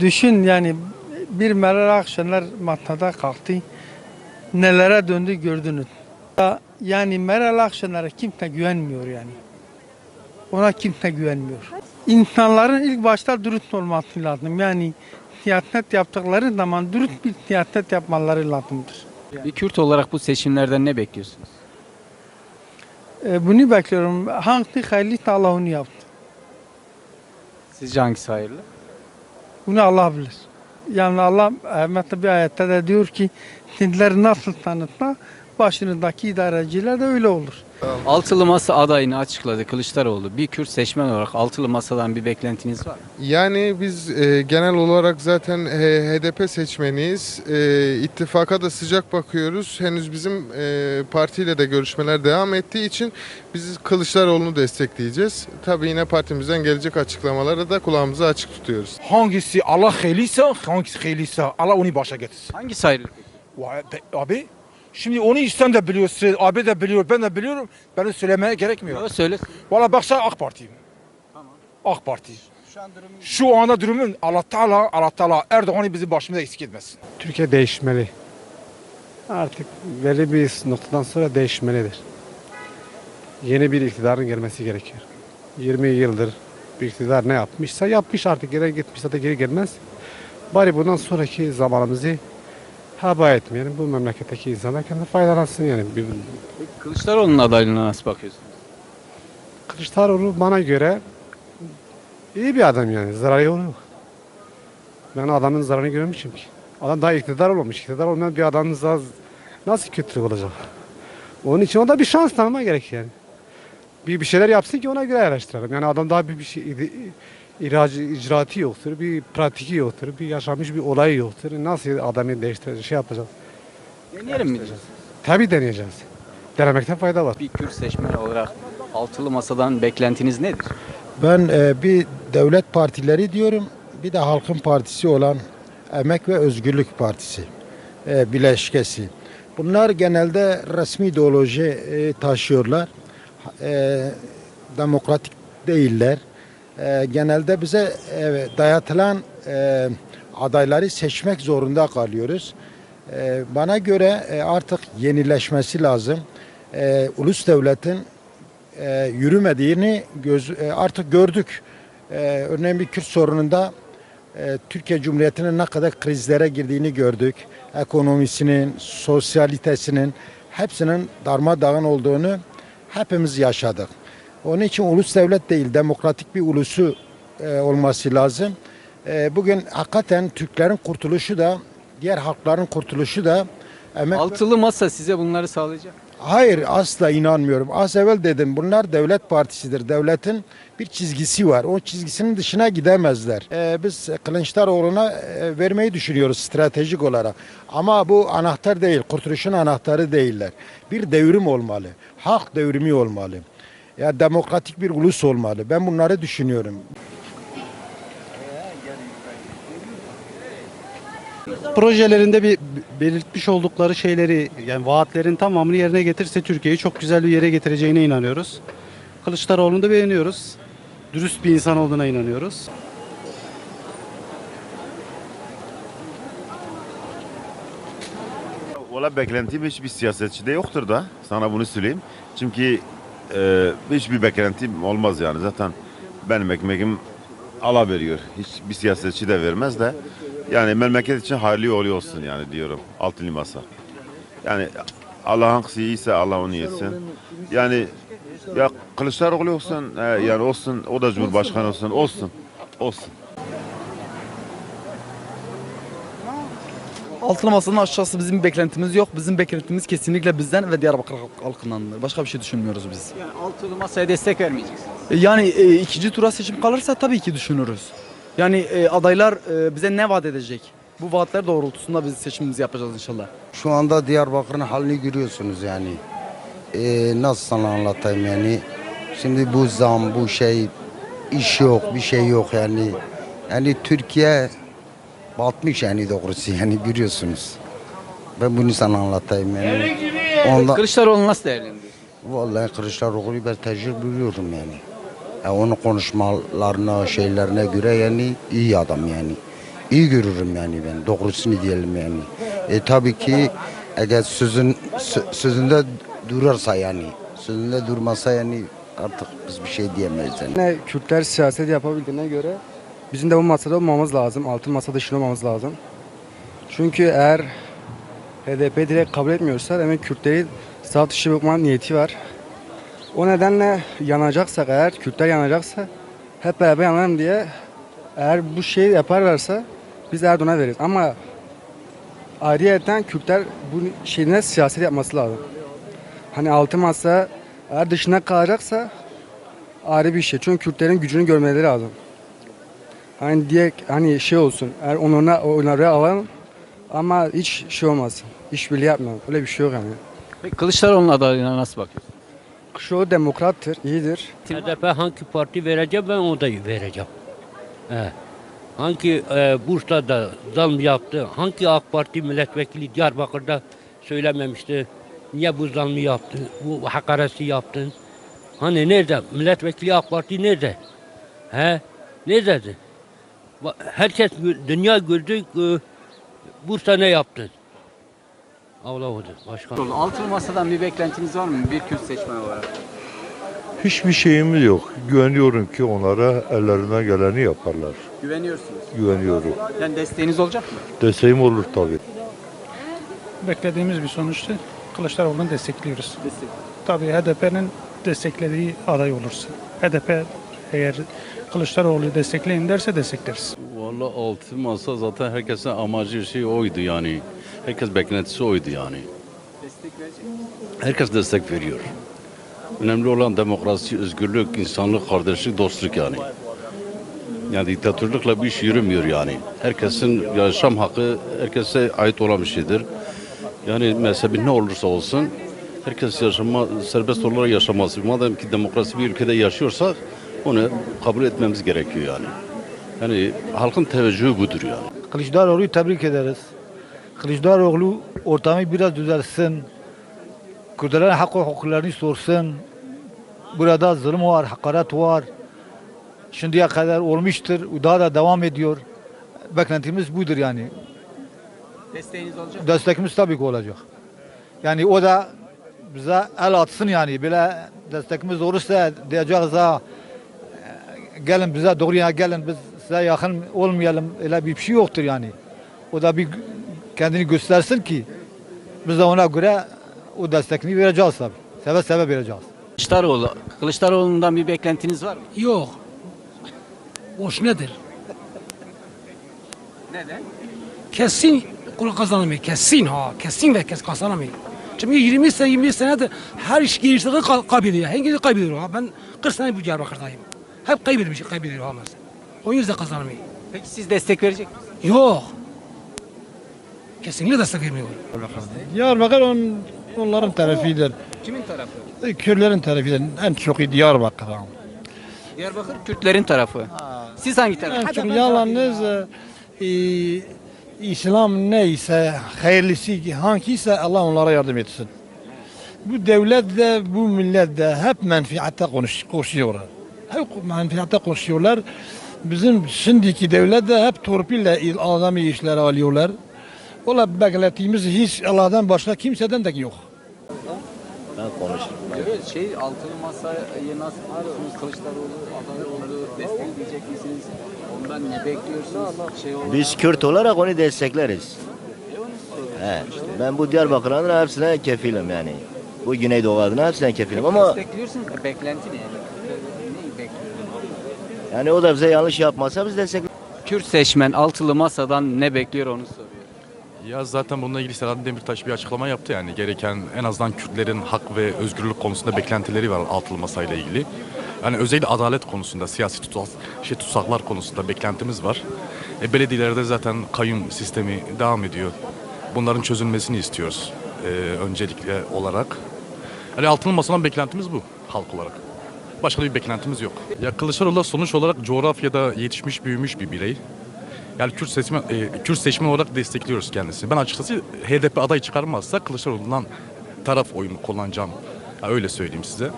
Düşün yani bir Meral Akşener matada kalktı. Nelere döndü gördünüz. Ya- Yani Meral Akşener'e kimse güvenmiyor yani. Ona kimse güvenmiyor. İnsanların ilk başta dürüst olması lazım. Yani siyaset yaptıkları zaman dürüst bir siyaset yapmaları lazımdır. Bir Kürt olarak bu seçimlerden ne bekliyorsunuz? E, bunu bekliyorum. Hangisi hayırlıysa Allah onu yaptı. Sizce hangisi hayırlı? Bunu Allah bilir. Yani Allah Ahmet'te bir ayette de diyor ki sizler nasıl tanıtma başınızdaki idareciler de öyle olur. Altılı Masa adayını açıkladı Kılıçdaroğlu. Bir Kürt seçmen olarak Altılı Masa'dan bir beklentiniz var mı? Yani biz e, genel olarak zaten e, HDP seçmeniyiz. E, ittifaka da sıcak bakıyoruz. Henüz bizim e, partiyle de görüşmeler devam ettiği için biz Kılıçdaroğlu'nu destekleyeceğiz. Tabii yine partimizden gelecek açıklamalara da kulağımızı açık tutuyoruz. Hangisi Allah hayliyse, hangisi hayliyse Allah onu başa getirsin. Hangisi hayırlı? Abi şimdi onu sen de biliyorsun, abi de biliyor, ben de biliyorum. Beni söylemeye gerekmiyor. Yok söyle. Valla bak sen AK Parti'yim. AK Parti. Şu anda durumun Allah Teala, Allah Teala Erdoğan'ı bizim başımıza eksik etmesin. Türkiye değişmeli. Artık belli bir noktadan sonra değişmelidir. Yeni bir iktidarın gelmesi gerekiyor. 20 yıldır bir iktidar ne yapmışsa yapmış artık geri gitmişse de geri gelmez. Bari bundan sonraki zamanımızı heba etmeyelim. Bu memleketteki insanlar kendi faydalansın yani. Bir- Kılıçdaroğlu'nun adaylığına nasıl bakıyorsunuz? Kılıçdaroğlu bana göre iyi bir adam yani. Zararı yok. Ben adamın zararını görmemişim ki. Adam daha iktidar olmamış. İktidar olmayan bir adamın zar- nasıl kötülük olacak? Onun için o da bir şans tanıma gerek yani. Bir, bir şeyler yapsın ki ona göre araştıralım. Yani adam daha bir, bir şey iracı, icraatı yoktur, bir pratiki yoktur, bir yaşamış bir olay yoktur. Nasıl adamı değiştirecek, şey yapacak? Deneyelim mi diyeceğiz? Tabii deneyeceğiz. Denemekte fayda var. Bir Kürt seçmen olarak Altılı Masa'dan beklentiniz nedir? Ben e, bir devlet partileri diyorum, bir de halkın partisi olan Emek ve Özgürlük Partisi e, bileşkesi. Bunlar genelde resmi ideoloji e, taşıyorlar. E, demokratik değiller. E, genelde bize e, dayatılan e, adayları seçmek zorunda kalıyoruz. E, bana göre e, artık yenileşmesi lazım. E, ulus devletin e, yürümediğini göz, e, artık gördük. E, örneğin bir Kürt sorununda e, Türkiye Cumhuriyeti'nin ne kadar krizlere girdiğini gördük. Ekonomisinin, sosyalitesinin hepsinin darmadağın olduğunu hepimiz yaşadık. Onun için ulus devlet değil, demokratik bir ulusu e, olması lazım. E, bugün hakikaten Türklerin kurtuluşu da, diğer halkların kurtuluşu da emek Altılı Masa size bunları sağlayacak. Hayır asla inanmıyorum. Az evvel dedim bunlar devlet partisidir. Devletin bir çizgisi var. O çizgisinin dışına gidemezler. Ee, biz Kılıçdaroğlu'na e, vermeyi düşünüyoruz stratejik olarak. Ama bu anahtar değil. Kurtuluşun anahtarı değiller. Bir devrim olmalı. Halk devrimi olmalı. Ya demokratik bir ulus olmalı. Ben bunları düşünüyorum. projelerinde bir belirtmiş oldukları şeyleri yani vaatlerin tamamını yerine getirse Türkiye'yi çok güzel bir yere getireceğine inanıyoruz. Kılıçdaroğlu'nu da beğeniyoruz. Dürüst bir insan olduğuna inanıyoruz. Valla beklentim hiçbir siyasetçide yoktur da sana bunu söyleyeyim. Çünkü e, hiçbir beklentim olmaz yani zaten benim ekmeğim ala veriyor. Hiçbir siyasetçi de vermez de yani memleket için hayırlı oluyor olsun yani diyorum altılı masa. Yani Allah hangisi iyiyse Allah onu yesin. Yani ya Kılıçdaroğlu olsun e, yani olsun o da Cumhurbaşkanı olsun olsun olsun. Altılı Masa'nın aşağısı bizim beklentimiz yok. Bizim beklentimiz kesinlikle bizden ve Diyarbakır halk- halkındandır. Başka bir şey düşünmüyoruz biz. Yani Altılı Masa'ya destek vermeyeceksiniz. E, Yani e, ikinci tura seçim kalırsa tabii ki düşünürüz. Yani e, adaylar e, bize ne vaat edecek? Bu vaatler doğrultusunda biz seçimimizi yapacağız inşallah. Şu anda Diyarbakır'ın halini görüyorsunuz yani. Ee, nasıl sana anlatayım yani. Şimdi bu zam, bu şey, iş yok, bir şey yok yani. Yani Türkiye batmış yani doğrusu yani görüyorsunuz. Ben bunu sana anlatayım yani. Ondan, Kılıçdaroğlu nasıl değerlendiriyor? Vallahi Kılıçdaroğlu'yu ben tercih buluyorum yani. yani. Onun konuşmalarına, şeylerine göre yani iyi adam yani. İyi görürüm yani ben. Doğrusunu diyelim yani. E tabii ki eğer sözün sö- sözünde durarsa yani. Sözünde durmasa yani artık biz bir şey diyemeyiz yani. Ne Kürtler siyaset yapabildiğine göre bizim de bu masada olmamız lazım. Altın masa dışında olmamız lazım. Çünkü eğer HDP direkt kabul etmiyorsa demek Kürtleri saf dışı bırakma niyeti var. O nedenle yanacaksak eğer Kürtler yanacaksa hep beraber yanalım diye eğer bu şeyi yaparlarsa biz Erdoğan'a veririz. Ama ayrıyeten Kürtler bu şeyine siyaset yapması lazım. Hani altın masa eğer dışına kalacaksa ayrı bir şey. Çünkü Kürtlerin gücünü görmeleri lazım. Hani diye hani şey olsun. Eğer onlara onları alalım ama hiç şey olmasın. İşbirliği yapmayalım. Öyle bir şey yok yani. Peki Kılıçdaroğlu'nun adaylığına nasıl bakıyorsun? Şu demokrattır, iyidir. HDP hangi parti vereceğim ben onu da vereceğim. He. Hangi e, Bursa'da zam yaptı, hangi AK Parti milletvekili Diyarbakır'da söylememişti. Niye bu zammı yaptı, bu hakareti yaptın? Hani nerede? Milletvekili AK Parti nerede? He? Nerededir? Ba- Herkes, dünya gördü, Bursa ne yaptı? Allah odur, başka. Altılı masadan bir beklentiniz var mı bir Kürt seçmen olarak? Hiçbir şeyimiz yok. Güveniyorum ki onlara ellerinden geleni yaparlar. Güveniyorsunuz. Güveniyorum. Yani desteğiniz olacak mı? Desteğim olur tabii. Beklediğimiz bir sonuçtu. Kılıçdaroğlu'nu destekliyoruz. Tabii HDP'nin desteklediği aday olursa. HDP eğer Kılıçdaroğlu'yu destekleyin derse destekleriz. Vallahi altı masa zaten herkesin amacı şey oydu yani. Herkes beklentisi oydu yani. Destek verecek. Herkes destek veriyor. Önemli olan demokrasi, özgürlük, insanlık, kardeşlik, dostluk yani. Yani diktatörlükle bir iş yürümüyor yani. Herkesin yaşam hakkı herkese ait olan bir şeydir. Yani mezhebi ne olursa olsun herkes yaşama, serbest olarak yaşaması. Madem ki demokrasi bir ülkede yaşıyorsak onu kabul etmemiz gerekiyor yani. Yani halkın teveccühü budur yani. Kılıçdaroğlu'yu tebrik ederiz. Kılıçdaroğlu ortamı biraz düzelsin. Kürtlerin hak ve hukuklarını sorsun. Burada zulüm var, hakaret var. Şimdiye kadar olmuştur, daha da devam ediyor. Beklentimiz budur yani. Desteğiniz olacak mı? Destekimiz tabii ki olacak. Yani o da bize el atsın yani. Böyle destekimiz olursa diyeceğiz ha gelin bize doğruya gelin biz size yakın olmayalım. Öyle bir şey yoktur yani. O da bir kendini göstersin ki biz de ona göre o destekini vereceğiz tabii. Seve seve vereceğiz. Kılıçdaroğlu, Kılıçdaroğlu'ndan bir beklentiniz var mı? Yok. Boş nedir? Neden? Kesin kulu kazanamıyor. Kesin ha. Kesin ve kes kazanamıyor. Çünkü 20 sene 20 senedir her iş girişte ka- kaybediyor. Hangisi kaybediyor ha? Ben 40 sene bu Diyarbakır'dayım. Hep kaybetmiş, kaybediyor ha mesela. O yüzden kazanamıyor. Peki siz destek verecek misiniz? Yok. Kesinlikle destek vermiyor. Diyarbakır on, onların tarafıdır. Kimin tarafı? Kürtlerin tarafıdır. En çok Diyarbakır. Diyarbakır Kürtlerin tarafı. Siz hangi taraf? Çünkü yalnız e, İslam neyse, hayırlısı ki hangisi Allah onlara yardım etsin. Bu devlet de bu millet de hep menfiate konuş, koşuyorlar. Hep menfiate koşuyorlar. Bizim şimdiki devlet de hep torpille il- adamı işleri alıyorlar. Ola beklediğimiz hiç Allah'tan başka kimseden de yok. Evet, şey altılı masaya nasıl buluyorsunuz? Kılıçdaroğlu aday oldu. Destekleyecek misiniz? Ondan ne bekliyorsunuz? Şey olarak. Biz Kürt olarak onu destekleriz. He, işte ben bu Diyarbakır'ın hepsine kefilim yani. Bu Güneydoğu adına hepsine kefilim ama Destekliyorsunuz. E, Beklenti ne? Yani o da bize yanlış yapmasa biz destek Kürt seçmen altılı masadan ne bekliyor onu soruyor. Ya zaten bununla ilgili Selahattin Demirtaş bir açıklama yaptı yani gereken en azından Kürtlerin hak ve özgürlük konusunda beklentileri var altılı masayla ilgili. Yani özellikle adalet konusunda, siyasi tutsak, şey, tutsaklar konusunda beklentimiz var. E, belediyelerde zaten kayyum sistemi devam ediyor. Bunların çözülmesini istiyoruz e, öncelikle olarak. Yani altılı masadan beklentimiz bu halk olarak. Başka bir beklentimiz yok. Ya Kılıçdaroğlu sonuç olarak coğrafyada yetişmiş, büyümüş bir birey. Yani Kürt seçmen, e, Kürt seçmen olarak destekliyoruz kendisini. Ben açıkçası HDP aday çıkarmazsa Kılıçdaroğlu'ndan taraf oyunu kullanacağım Ya öyle söyleyeyim size.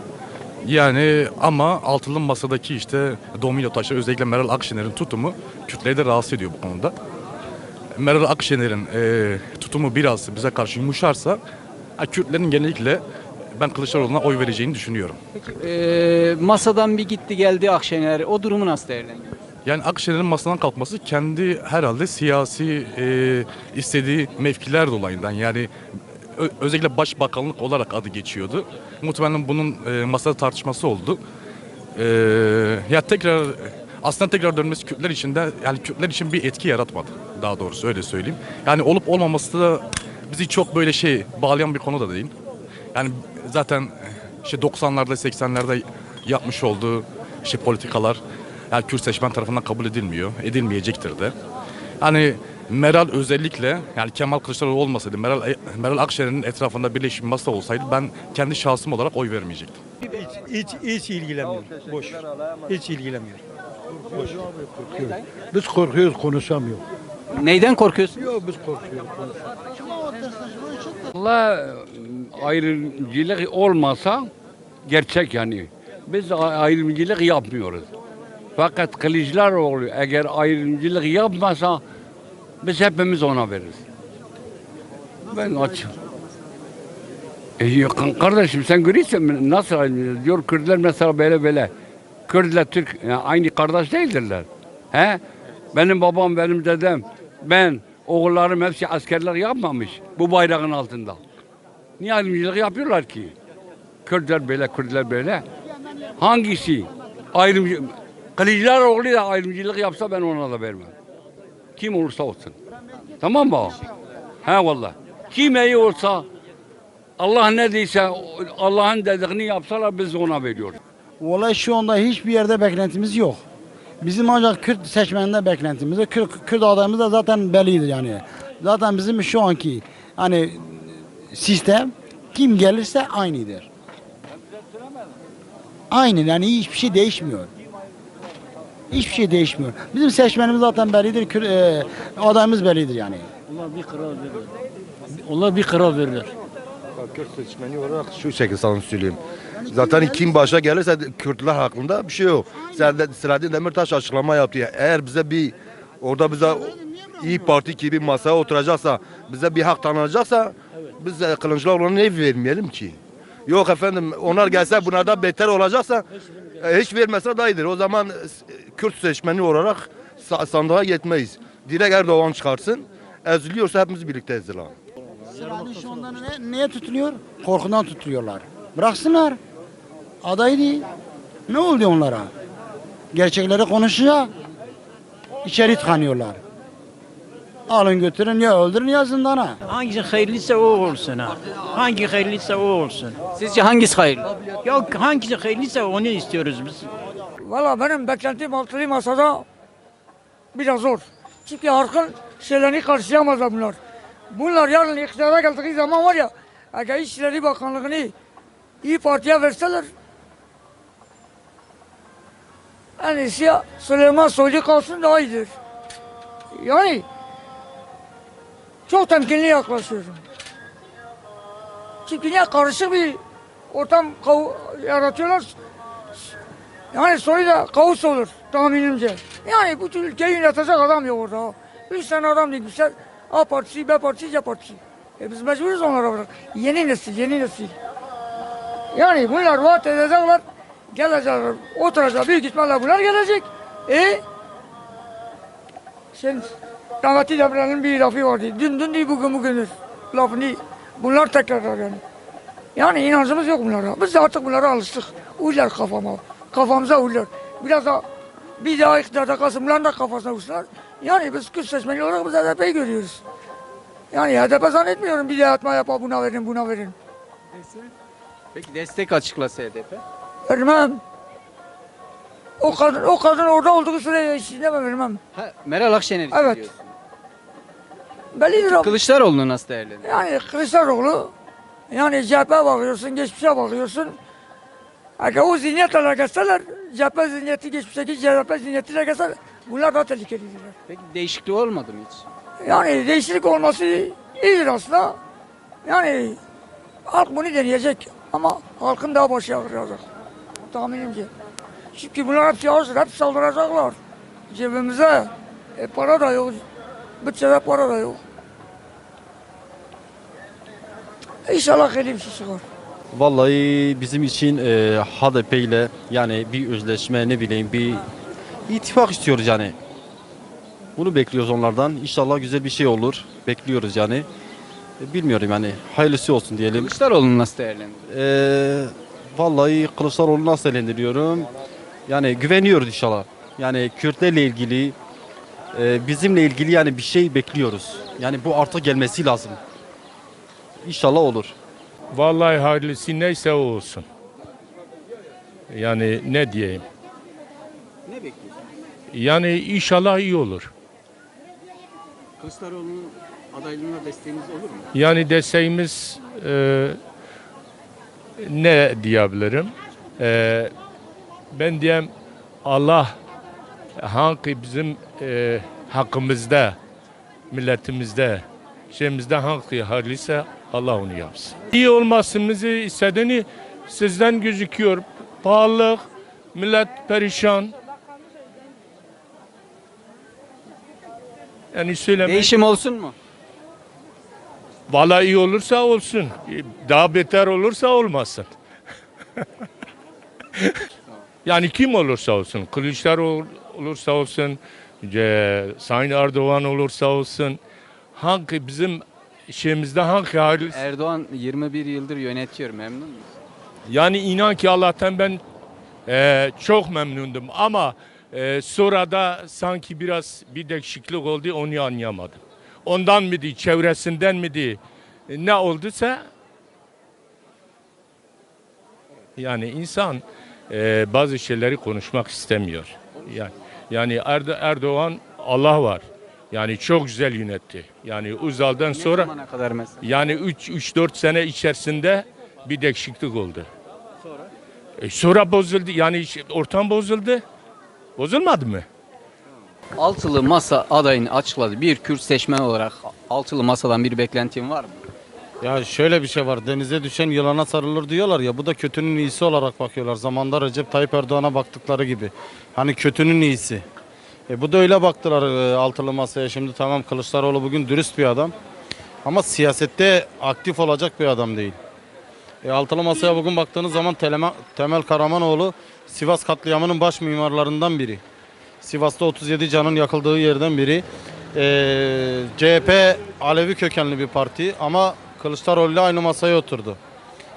Yani ama altılı masadaki işte domino taşı özellikle Meral Akşener'in tutumu Kürtleri de rahatsız ediyor bu konuda. Meral Akşener'in e, tutumu biraz bize karşı yumuşarsa Kürtlerin genellikle ben Kılıçdaroğlu'na oy vereceğini düşünüyorum. Ee, masadan bir gitti geldi Akşener. O durumu nasıl değerlendiriyorsunuz? Yani Akşener'in masadan kalkması kendi herhalde siyasi e, istediği mevkiler dolayından yani ö- özellikle başbakanlık olarak adı geçiyordu. Muhtemelen bunun e, masada tartışması oldu. E, ya tekrar aslında tekrar dönmesi Kürtler için de yani Kürtler için bir etki yaratmadı daha doğrusu öyle söyleyeyim. Yani olup olmaması da bizi çok böyle şey bağlayan bir konu da değil. Yani zaten işte 90'larda 80'lerde yapmış olduğu işte politikalar yani Kürt seçmen tarafından kabul edilmiyor. Edilmeyecektir de. Hani Meral özellikle yani Kemal Kılıçdaroğlu olmasaydı Meral, Meral Akşener'in etrafında birleşik bir masa olsaydı ben kendi şahsım olarak oy vermeyecektim. Hiç, hiç ilgilenmiyor. Boş. Hiç ilgilenmiyor. Boş. Biz korkuyoruz konuşamıyor. Neyden korkuyorsun? Yok biz korkuyoruz. Allah ayrımcılık olmasa gerçek yani. Biz ayrımcılık yapmıyoruz. Fakat Kılıçdaroğlu eğer ayrımcılık yapmasa biz hepimiz ona veririz. Ben açım. E, kardeşim sen görüyorsun nasıl ayrımcılık diyor Kürtler mesela böyle böyle. Kürtler Türk yani aynı kardeş değildirler. He? Benim babam, benim dedem, ben, oğullarım hepsi askerler yapmamış bu bayrağın altında. Niye ayrımcılık yapıyorlar ki? Kürtler böyle, Kürtler böyle. Hangisi? Ayrımcı... Kılıçdaroğlu da ayrımcılık yapsa ben ona da vermem. Kim olursa olsun. Tamam mı? He valla. Kim iyi olsa Allah ne diyse Allah'ın dediğini yapsalar biz ona veriyoruz. Vallahi şu anda hiçbir yerde beklentimiz yok. Bizim ancak Kürt seçmeninde beklentimiz. Kürt, Kürt adayımız da zaten bellidir yani. Zaten bizim şu anki hani sistem kim gelirse aynıdır. Aynı yani hiçbir şey değişmiyor. Hiçbir şey değişmiyor. Bizim seçmenimiz zaten bellidir. Kürt, e, adayımız bellidir yani. Onlar bir karar verirler. Onlar bir karar verirler. Kürt seçmeni olarak şu şekilde sana söyleyeyim. Zaten kim başa gelirse Kürtler hakkında bir şey yok. Selahattin Selahattin Demirtaş açıklama yaptı. Eğer bize bir orada bize İyi Parti gibi masaya oturacaksa, bize bir hak tanınacaksa biz Kılıçdaroğlu'na ne vermeyelim ki? Yok efendim onlar gelse bunlardan beter olacaksa e, hiç vermese daha iyidir. O zaman e, Kürt seçmeni olarak sa- sandığa gitmeyiz. Direkt Erdoğan çıkarsın. Eziliyorsa hepimiz birlikte ezilelim. Selahattin şu anda ne, neye tutuluyor? Korkudan tutuyorlar. Bıraksınlar. Aday değil. Ne oldu onlara? Gerçekleri konuşuyor. İçeri tıkanıyorlar. Alın götürün ya öldürün ya zindana. Hangisi hayırlıysa o olsun ha. Hangi hayırlıysa o olsun. Sizce hangisi hayırlı? Yok hangisi hayırlıysa onu istiyoruz biz. Valla benim beklentim altılı masada biraz zor. Çünkü halkın şeylerini karşılayamazlar bunlar. Bunlar yarın iktidara geldiği zaman var ya, eğer İçişleri Bakanlığı'nı İyi Parti'ye verseler, en iyisi Süleyman Soylu kalsın daha iyidir. Yani çok temkinli yaklaşıyorum. Çünkü niye karışık bir ortam yaratıyorlar. Yani sonunda kaos olur tahminimce. Yani bu tür ülkeyi yönetecek adam yok orada. Üç tane adam dikmişler. A partisi, B partisi, C partisi. E biz mecburuz onlara bırak. Yeni nesil, yeni nesil. Yani bunlar vaat edecekler. Gelecekler, oturacak. Büyük ihtimalle bunlar gelecek. E Şimdi rahmetli Demirel'in bir lafı vardı. Dün dün değil bugün bugündür. Lafını bunlar tekrarlar yani. Yani inancımız yok bunlara. Biz de artık bunlara alıştık. Uylar kafama. Kafamıza uylar. Biraz da bir daha iktidarda kalsın bunların da kafasına uçlar. Yani biz Kürt seçmeni olarak biz HDP'yi görüyoruz. Yani HDP zannetmiyorum bir dayatma yapar buna verin buna verin. Peki destek açıklasa HDP? Vermem. O kadın, o kadın orada olduğu sürece mi vermem? Ha, Meral Akşener için Evet. diyorsun. Bellidir o. Kılıçdaroğlu'nu nasıl değerlendiriyorsun? Yani Kılıçdaroğlu yani CHP bakıyorsun, geçmişe bakıyorsun. Eğer o zihniyetle gelseler, CHP zihniyeti geçmişteki CHP zihniyetiyle gelseler, bunlar daha tehlikelidirler. Peki değişikliği olmadı mı hiç? Yani değişiklik olması iyidir aslında. Yani halk bunu deneyecek. Ama halkın daha başı ağrıyacak. Tahminimce. Çünkü bunlar hepsi hazır, hep saldıracaklar. Cebimize e, para da yok. Bütçede para da yok. İnşallah hayırlı bir şey çıkar. Vallahi bizim için e, HDP ile yani bir özleşme ne bileyim bir ittifak istiyoruz yani. Bunu bekliyoruz onlardan. İnşallah güzel bir şey olur. Bekliyoruz yani. E, bilmiyorum yani. Hayırlısı olsun diyelim. Kılıçdaroğlu'nu nasıl değerlendiriyorsunuz? E, vallahi Kılıçdaroğlu'nu nasıl değerlendiriyorum? Yani güveniyoruz inşallah. Yani Kürtlerle ilgili e, bizimle ilgili yani bir şey bekliyoruz. Yani bu artık gelmesi lazım. İnşallah olur. Vallahi hayırlısı neyse o olsun. Yani ne diyeyim? Ne bekliyorsunuz? Yani inşallah iyi olur. Kılıçdaroğlu'nun adaylığına desteğiniz olur mu? Yani desteğimiz e, ne diyebilirim? E, ben diyeyim Allah hangi bizim e, hakkımızda, milletimizde, şeyimizde hangi hayırlıysa Allah onu yapsın. İyi olmasımızı istediğini sizden gözüküyor. Pahalılık, millet perişan. Yani söylemek... Değişim olsun mu? Vallahi iyi olursa olsun. Daha beter olursa olmasın. yani kim olursa olsun. Kılıçdaroğlu olursa olsun. ce- Sayın Erdoğan olursa olsun. Hangi bizim şeyimizde hangi hayırlı... Erdoğan 21 yıldır yönetiyor. Memnun musunuz? Yani inan ki Allah'tan ben e, çok memnundum ama e, sonra da sanki biraz bir değişiklik oldu onu anlayamadım. Ondan mıydı, çevresinden miydi, e, ne olduysa yani insan e, bazı şeyleri konuşmak istemiyor. Yani, yani Erdo- Erdoğan Allah var. Yani çok güzel yönetti. Yani Uzal'dan Ne sonra zamana kadar mesela? yani 3-4 sene içerisinde bir değişiklik oldu. Sonra? E sonra bozuldu. Yani ortam bozuldu. Bozulmadı mı? Altılı Masa adayını açıkladı. Bir Kürt seçmen olarak Altılı Masa'dan bir beklentin var mı? Ya şöyle bir şey var. Denize düşen yılana sarılır diyorlar ya. Bu da kötünün iyisi olarak bakıyorlar. Zamanda Recep Tayyip Erdoğan'a baktıkları gibi. Hani kötünün iyisi. E bu da öyle baktılar e, altılı masaya. Şimdi tamam Kılıçdaroğlu bugün dürüst bir adam. Ama siyasette aktif olacak bir adam değil. E, altılı masaya bugün baktığınız zaman Temel Karamanoğlu Sivas katliamının baş mimarlarından biri. Sivas'ta 37 canın yakıldığı yerden biri. Ee, CHP Alevi kökenli bir parti ama Kılıçdaroğlu ile aynı masaya oturdu.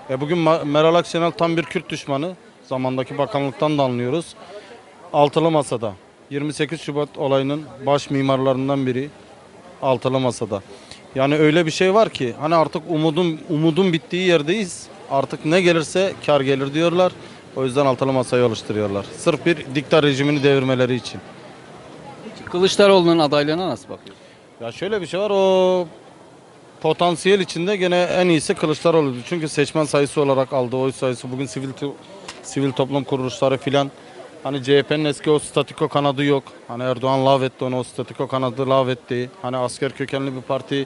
E bugün Meral Akşener tam bir Kürt düşmanı. Zamandaki bakanlıktan da anlıyoruz. Altılı Masa'da. 28 Şubat olayının baş mimarlarından biri Altılı Masa'da. Yani öyle bir şey var ki hani artık umudun umudun bittiği yerdeyiz. Artık ne gelirse kar gelir diyorlar. O yüzden altılı masayı oluşturuyorlar. Sırf bir diktat rejimini devirmeleri için. Kılıçdaroğlu'nun adaylığına nasıl bakıyorsun? Ya şöyle bir şey var o potansiyel içinde gene en iyisi Kılıçdaroğlu'du. Çünkü seçmen sayısı olarak aldığı oy sayısı bugün sivil to- sivil toplum kuruluşları filan hani CHP'nin eski o statiko kanadı yok. Hani Erdoğan lav etti onu o statiko kanadı lav etti. Hani asker kökenli bir parti.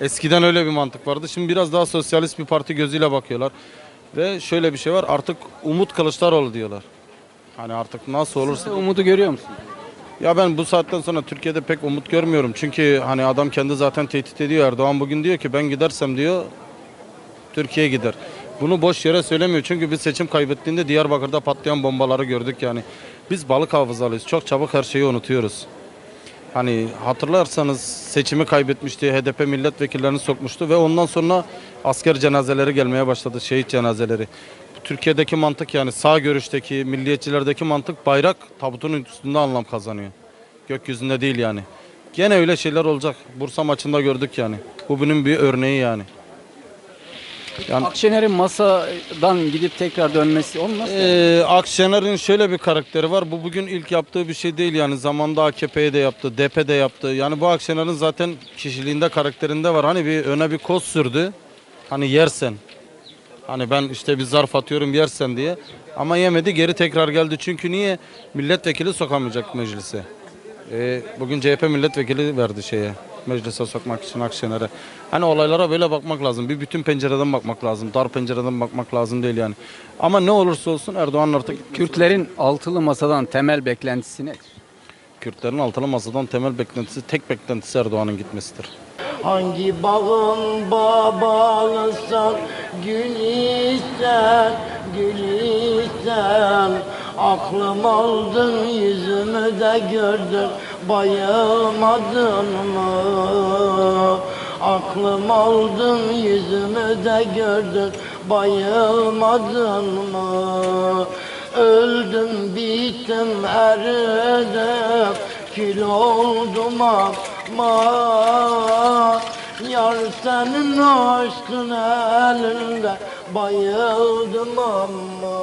Eskiden öyle bir mantık vardı. Şimdi biraz daha sosyalist bir parti gözüyle bakıyorlar. Ve şöyle bir şey var artık Umut Kılıçdaroğlu diyorlar. Hani artık nasıl olursa. Umudu görüyor musun? Ya ben bu saatten sonra Türkiye'de pek umut görmüyorum. Çünkü hani adam kendi zaten tehdit ediyor. Erdoğan bugün diyor ki ben gidersem diyor Türkiye gider. Bunu boş yere söylemiyor. Çünkü biz seçim kaybettiğinde Diyarbakır'da patlayan bombaları gördük yani. Biz balık hafızalıyız. Çok çabuk her şeyi unutuyoruz. Hani hatırlarsanız seçimi kaybetmişti. HDP milletvekillerini sokmuştu ve ondan sonra asker cenazeleri gelmeye başladı. Şehit cenazeleri. Türkiye'deki mantık yani sağ görüşteki, milliyetçilerdeki mantık bayrak tabutun üstünde anlam kazanıyor. Gökyüzünde değil yani. Gene öyle şeyler olacak. Bursa maçında gördük yani. Bu bunun bir örneği yani. Yani Akşener'in masadan gidip tekrar dönmesi onu nasıl? Ee, Akşener'in şöyle bir karakteri var. Bu bugün ilk yaptığı bir şey değil yani. Zamanda AKP'ye de yaptı, DP de yaptı. Yani bu Akşener'in zaten kişiliğinde, karakterinde var. Hani bir öne bir koz sürdü. Hani yersen. Hani ben işte bir zarf atıyorum yersen diye. Ama yemedi geri tekrar geldi. Çünkü niye? Milletvekili sokamayacak meclise. Ee, bugün CHP milletvekili verdi şeye. meclise sokmak için Akşener'e. Hani olaylara böyle bakmak lazım. Bir bütün pencereden bakmak lazım. Dar pencereden bakmak lazım değil yani. Ama ne olursa olsun Erdoğan artık Kürtlerin altılı masadan temel beklentisi nedir? Kürtlerin altılı masadan temel beklentisi, tek beklentisi Erdoğan'ın gitmesidir. Hangi bağın babalısan gül isen gül isen Aklım aldın yüzümü de gördün bayılmadın mı? Aklım aldın yüzümü de gördün bayılmadın mı? Öldüm bittim eridim kül oldum ama Yar senin aşkın elinde bayıldım ama